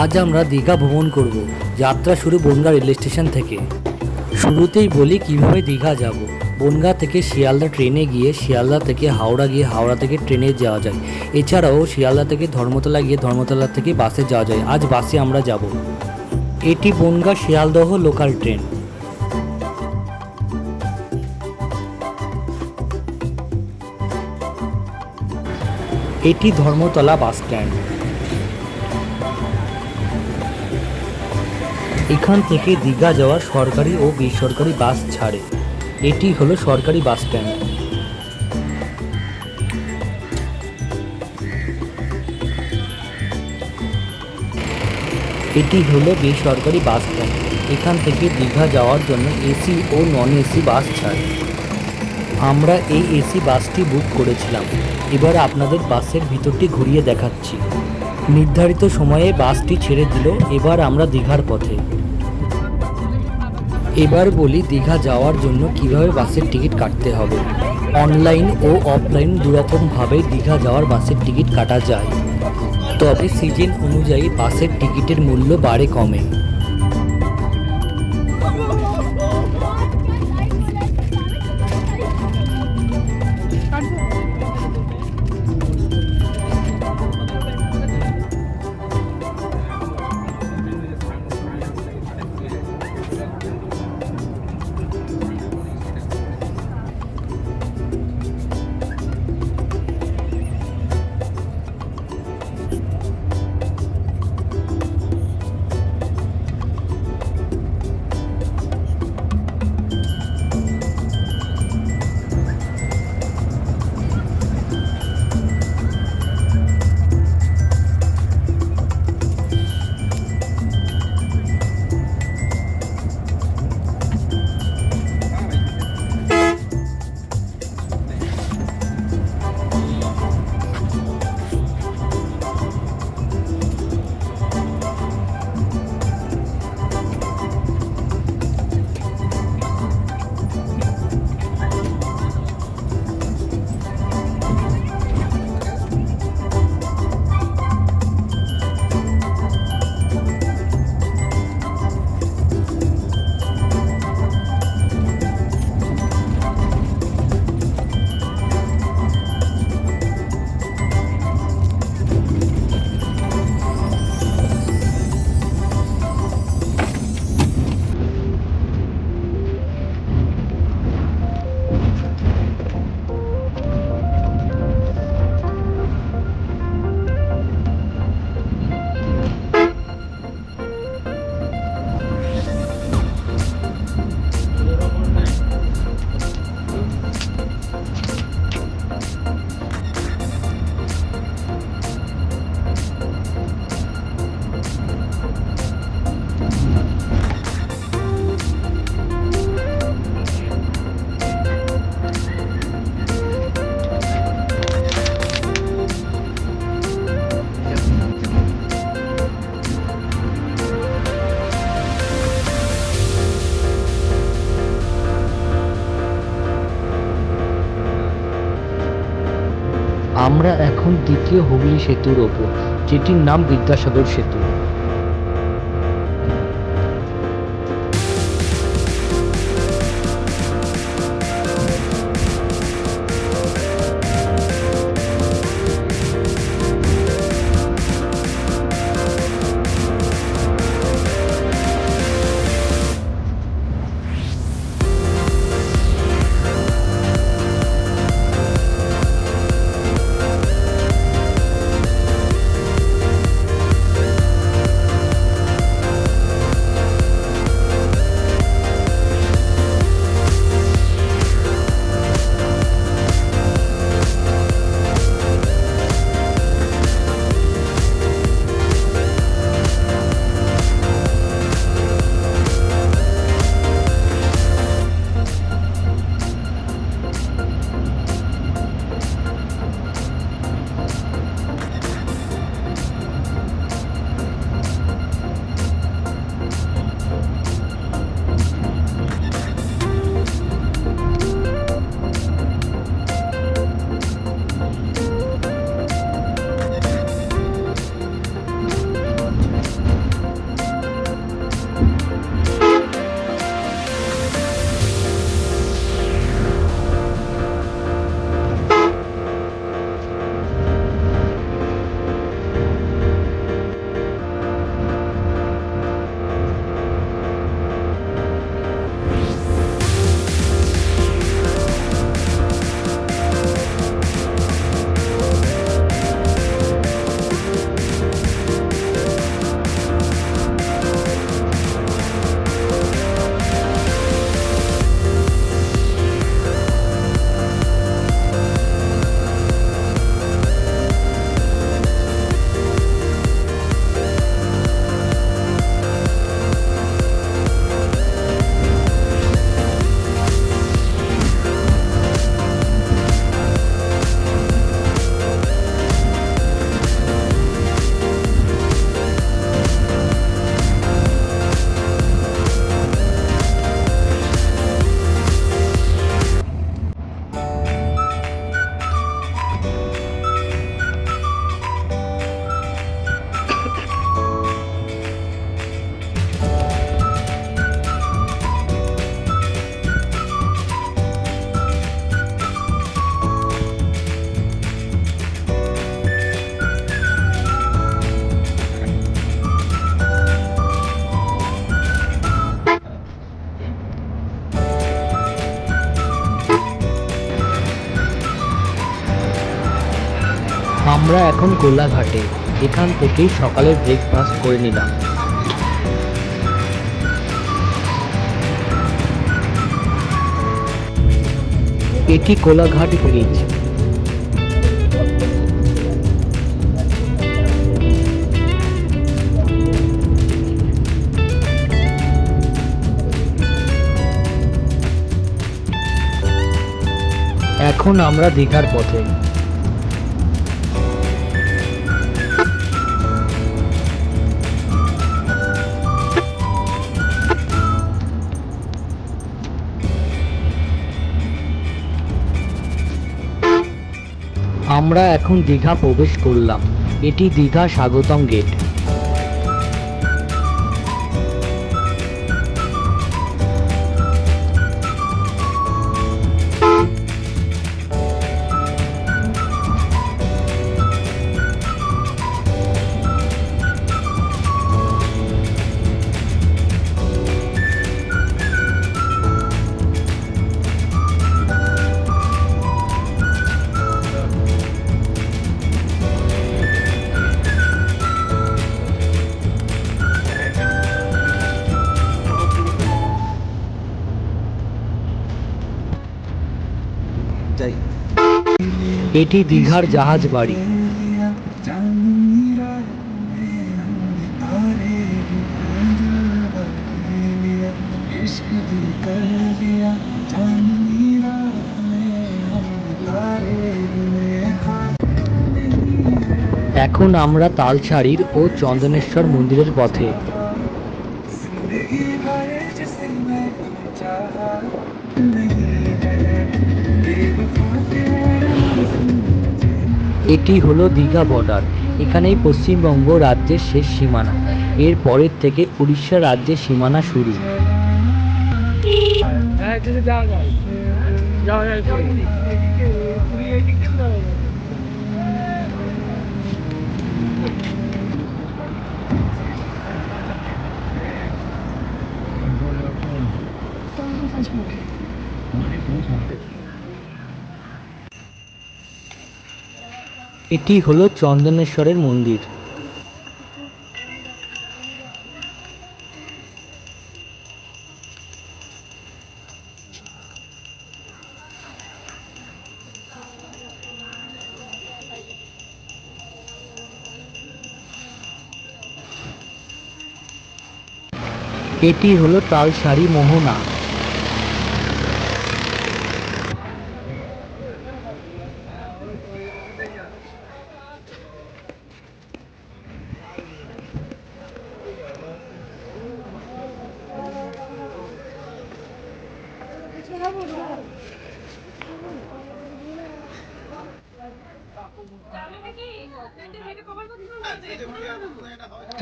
আজ আমরা দীঘা ভ্রমণ করব, যাত্রা শুরু বনগা রেল স্টেশন থেকে। শুরুতেই বলি কীভাবে দীঘা যাব। বনগা থেকে শিয়ালদা ট্রেনে গিয়ে, শিয়ালদা থেকে হাওড়া গিয়ে, হাওড়া থেকে ট্রেনে যাওয়া যায়। এছাড়াও শিয়ালদা থেকে ধর্মতলা গিয়ে, ধর্মতলা থেকে বাসে যাওয়া যায়। আজ বাসে আমরা যাব। এটি বনগা শিয়ালদহ লোকাল ট্রেন। এটি ধর্মতলা বাস স্ট্যান্ড। এখান থেকে দীঘা যাওয়ার সরকারি ও বেসরকারি বাস ছাড়ে। এটি হলো সরকারি বাস স্ট্যান্ড। এটি হলো বেসরকারি বাস স্ট্যান্ড। এখান থেকে দীঘা যাওয়ার জন্য এসি ও নন এসি বাস ছাড়ে। আমরা এই এসি বাসটি বুক করেছিলাম। এবার আপনাদের বাসের ভিতরটি ঘুরিয়ে দেখাচ্ছি। নির্ধারিত সময়ে বাসটি ছেড়ে দিল, এবার আমরা দীঘার পথে। এবার বলি দীঘা যাওয়ার জন্য কীভাবে বাসের টিকিট কাটতে হবে। অনলাইন ও অফলাইন দুরকমভাবে দীঘা যাওয়ার বাসের টিকিট কাটা যায়। তবে সিজন অনুযায়ী বাসের টিকিটের মূল্য বাড়ে কমে। আমরা এখন দ্বিতীয় হুগলি সেতুর ওপর যেটির নাম বিদ্যাসাগর সেতু। আমরা এখন কোলাঘাটে এখান থেকেই সকালের ব্রেকফাস্ট করে নিলাম। এটি কোলাঘাট ব্রিজ এখন আমরা দীঘার পথে। আমরা এখন দীঘা প্রবেশ করলাম। এটি দীঘা স্বাগতম গেট। এটি দীঘার জাহাজ বাড়ি। এখন আমরা তালছাড়ির ও চন্দনেশ্বর মন্দিরের পথে। এটি হলো দীঘা বর্ডার এখানেই পশ্চিমবঙ্গ রাজ্যের শেষ সীমানা। এর পরের থেকে উড়িষ্যা রাজ্যের সীমানা শুরু। এটি হলো চন্দনেশ্বরের মন্দির। এটি হলো তালসারি মোহনা।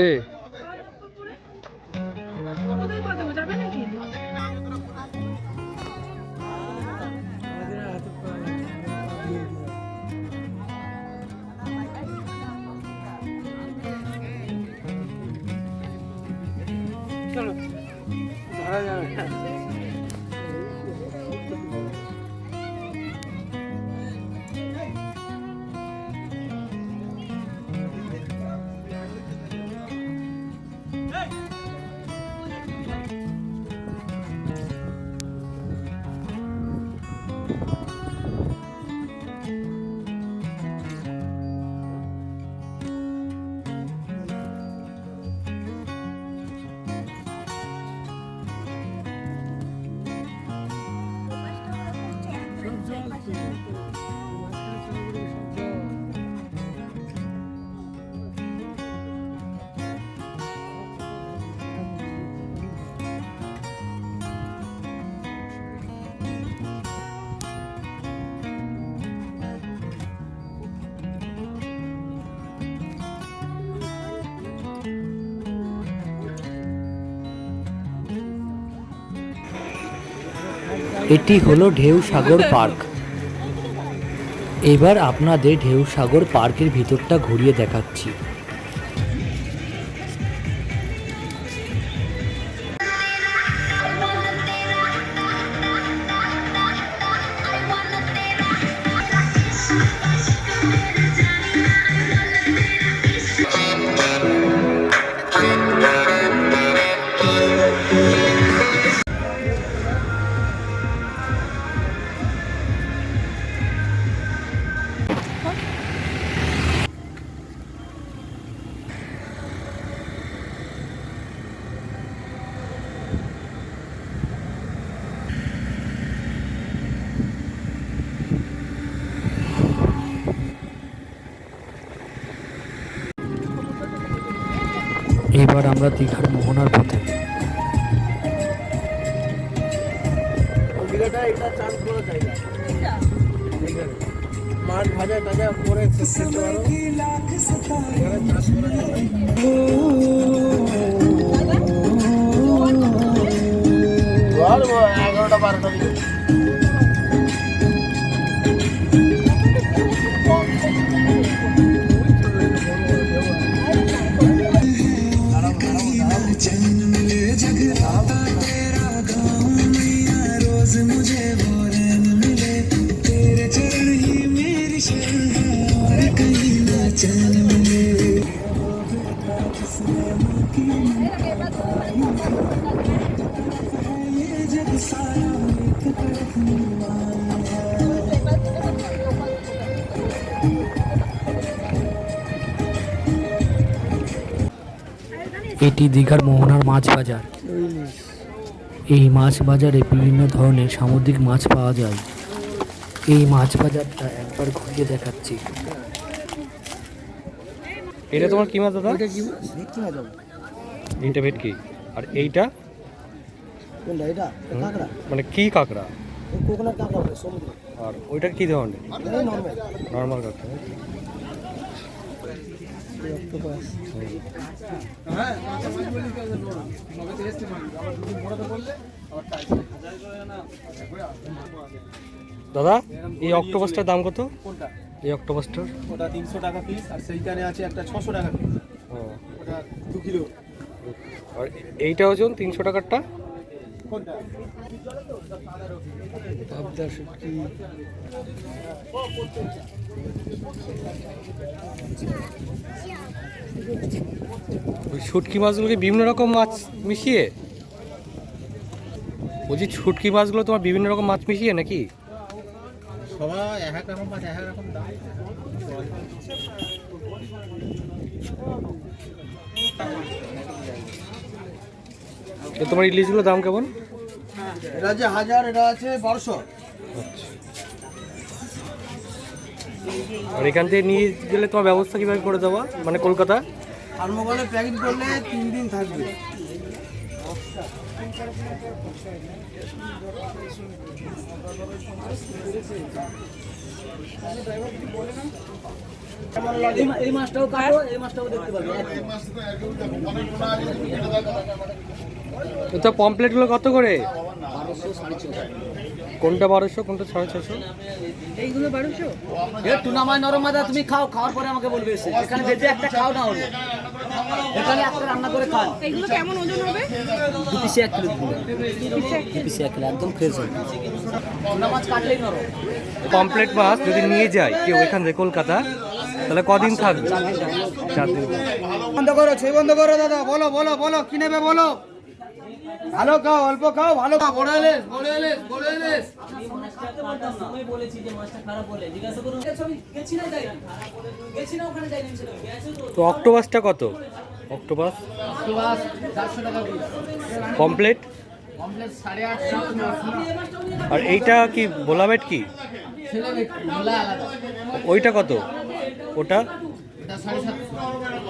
আসতে চলো ধরা যাবে। এটি হলো ঢেউ সাগর পার্ক। এবার আপনাদের ঢেউ সাগর পার্কের ভিতরটা ঘুরিয়ে দেখাচ্ছি। এবার আমরা দীঘার মোহনার পথে দীঘাটা এটা চান করা জায়গা দীঘার। মাছ ভাজা টাজা করে খেতে পারো এখানে চাষ করা জায়গা। বল, বল, এগারোটা বারোটা এটি দীঘার মোহনার মাছ বাজার। এই মাছ বাজারে বিভিন্ন ধরনের সামুদ্রিক মাছ পাওয়া যায়। এই মাছ বাজারটা একবার ঘুরিয়ে দেখাচ্ছি। এটা তোমার কি মাছ দাদা? এটা কি মাছ? ভেটকি মাছ হবে। এইটা ভেটকি। আর এইটা? কোনটা? এটা? কাঁকড়া। মানে কি কাঁকড়া? কোকোনাট কাঁকড়া হবে সমুদ্র। আর ওইটা কি ধরনের? নর্মাল নর্মাল কাঁকড়া দাদা এই অক্টোপাসটার দাম কত? কোনটা? এই অক্টোপাসটার ওটা তিনশো টাকা পিস আর সেইখানে আছে একটা ছশো টাকা পিস ওটা দু কিলো। আর এইটা ওজন তিনশো টাকারটা? পাবদা শুটকি ওই শুটকি মাছগুলোকে বিভিন্ন রকম মাছ মিশিয়ে? বলছি শুটকি মাছগুলো তোমার বিভিন্ন রকম মাছ মিশিয়ে নাকি? সবাই এক এক রকম মাছ এক এক রকম দাম। তোমার ইলিশগুলোর দাম কেমন? এটা আছে হাজার এটা আছে বারোশো। আর এখান থেকে নিয়ে গেলে তোমার ব্যবস্থা কীভাবে করে দেওয়া? মানে কলকাতা? থার্মোকলে প্যাকেট করলে তিন দিন থাকবে। এই মাছটাও কাটো এই মাছটাও দেখতে পাবে তো পমপ্লেটগুলো কত করে? কোনটা বারোশো কোনটা সাড়ে ছশো এ টুনামাই নরম মাদা তুমি খাও খাওয়ার পরে আমাকে বলবে এখানে যেতে একটা খাও না হলো। এখানে একটা রান্না করে খান এগুলো কেমন ওজন হবে? দু পিসে এক কিলো দু পিসে এক কিলো? একদম ফ্রেশ হবে। মাছ কাটলেই পমপ্লেট মাছ যদি নিয়ে যায় কেউ এখান থেকে কলকাতা তাহলে কদিন থাকবে? চার দিন। বন্ধ করো ছবি বন্ধ করো দাদা। বলো বলো বলো কি নেবে বলো? ভালো খাও অল্প খাও ভালো খাও। বড় এলেস বড় এলেস বড় এলেস। তো অক্টোপাসটা কত? অক্টোপাস? চারশো টাকা সাড়ে আটশো আর এইটা কি বোলাবেট কি? ওইটা কত? ওটা?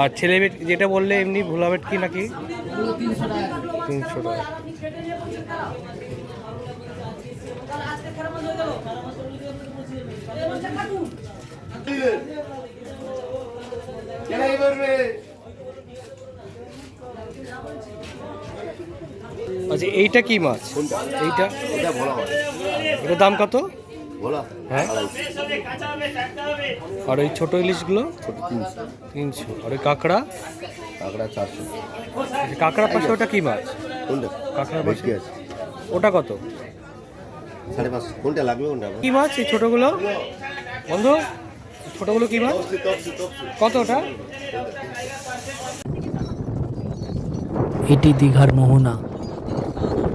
আর ছেলে যেটা বললে এমনি ভোলাবেট কি নাকি? তিনশো টাকা তিনশো টাকা। আচ্ছা এইটা কি মাছ? এইটা? এটা ভোলা হয় এটার দাম কত? ভোলা। হ্যাঁ? আর ওই ছোট ইলিশগুলো? তিনশো। তিনশো। আর ওই কাঁকড়া? কাঁকড়া চারশো। আচ্ছা, কাঁকড়ার পাশে ওটা কি মাছ? কোনটা? কাঁকড়ার পাশে ভেটকি আছে। ওটা কত? সাড়ে পাঁচশো। কোনটা লাগবে কোনটা কি মাছ এই ছোটগুলো? বন্ধু ছোটগুলো কি মাছ? কত ওটা? এটি দীঘার মোহনা। Oh.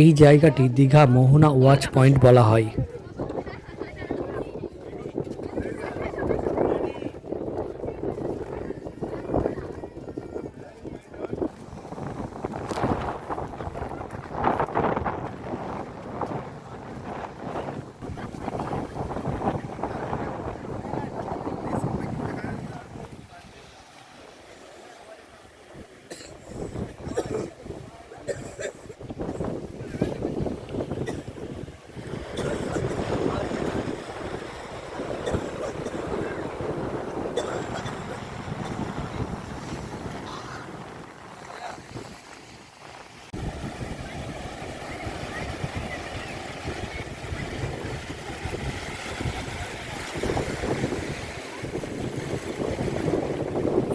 এই জায়গাটি দীঘা মোহনা ওয়াচ পয়েন্ট বলা হয়।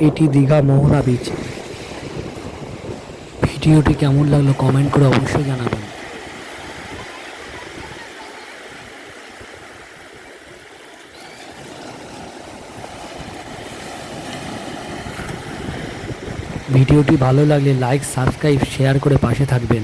এটি দীঘা মোহনা বিচ ভিডিওটি কেমন লাগল কমেন্ট করে অবশ্যই জানাবেন। ভিডিওটি ভালো লাগলে লাইক সাবস্ক্রাইব শেয়ার করে পাশে থাকবেন।